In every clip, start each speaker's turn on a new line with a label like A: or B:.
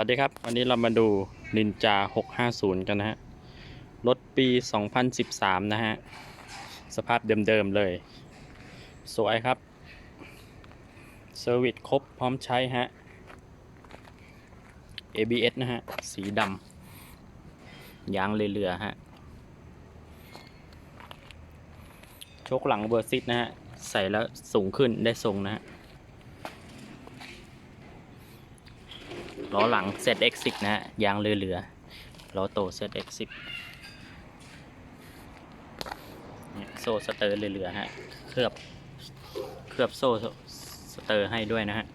A: วัสดีครับ วันนี้เรามาดูนินจา 650 กันนะฮะ รถปี 2013 นะฮะ สภาพเดิมๆเลย สวยครับ เซอร์วิสครบพร้อมใช้ฮะ ABS นะฮะ สีดำยางเรือๆฮะ โชคหลังเบอร์ซิตนะฮะ ใส่แล้วสูงขึ้นได้ทรงนะฮะ ล้อหลัง ZX10 นะฮะ ยางเหลือๆล้อโต ZX10 เนี่ยโซ่สเตอร์เหลือๆฮะ เคลือบ เคลือบโซ่สเตอร์ให้ด้วยนะฮะ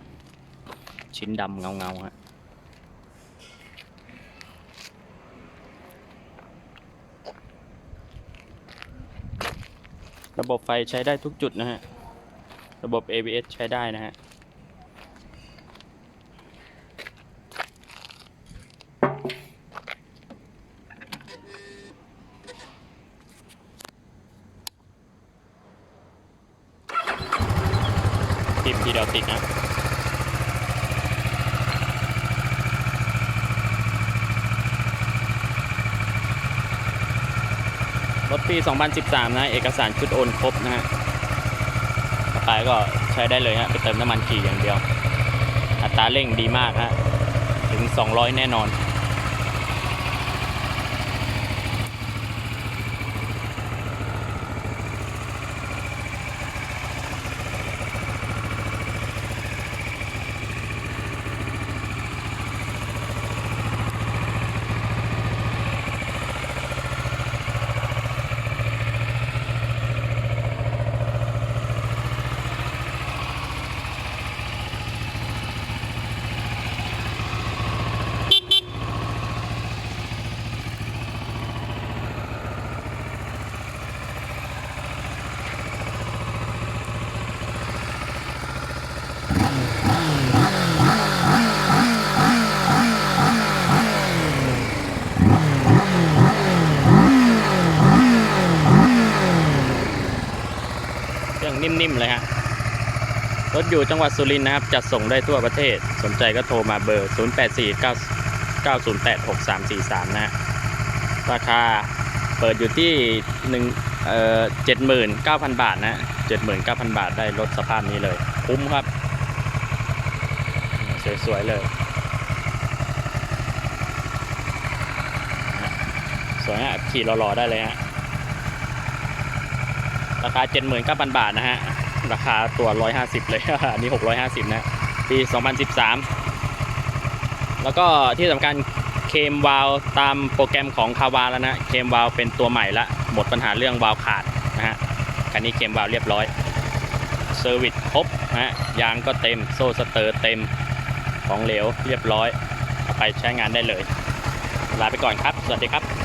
A: ชิ้นดำเงาๆฮะระบบไฟใช้ได้ทุกจุดนะฮะ ระบบ ABS ใช้ได้นะฮะ ติดทีเดียวติดนะรถปี 2013 นะ เอกสารชุดโอนครบนะฮะต่อไปก็ใช้ได้เลยฮะ ไปเติมน้ำมันขี่อย่างเดียว อัตราเร่งดีมากฮะ ถึง 200 แน่นอน เครื่องนิ่มๆเลยฮะรถอยู่จังหวัดสุรินทร์นะครับ จัดส่งได้ทั่วประเทศ สนใจก็โทรมาเบอร์ 0 8 4 9 9 0 8 6 3 4 3 นะฮะราคาเปิดอยู่ที่1เอ่อ79,000 บาทนะ79,000 บาทได้รถสภาพนี้เลย คุ้มครับ สวย ๆ เลย สวยฮะขี่รอๆได้เลยฮะ ราคา 79,000 บาทนะฮะ ราคาตัว 150 เลย อันนี้ 650 นะ ปี 2013 แล้วก็ที่สำคัญเคมวาลตามโปรแกรมของคาวาแล้วนะ เคมวาลเป็นตัวใหม่ละ หมดปัญหาเรื่องวาลขาดนะฮะ คันนี้เคมวาลเรียบร้อย เซอร์วิสครบนะฮะ ยางก็เต็ม โซ่สเตอร์เต็ม ของเหลวเรียบร้อย ไปใช้งานได้เลย ลาไปก่อนครับ สวัสดีครับ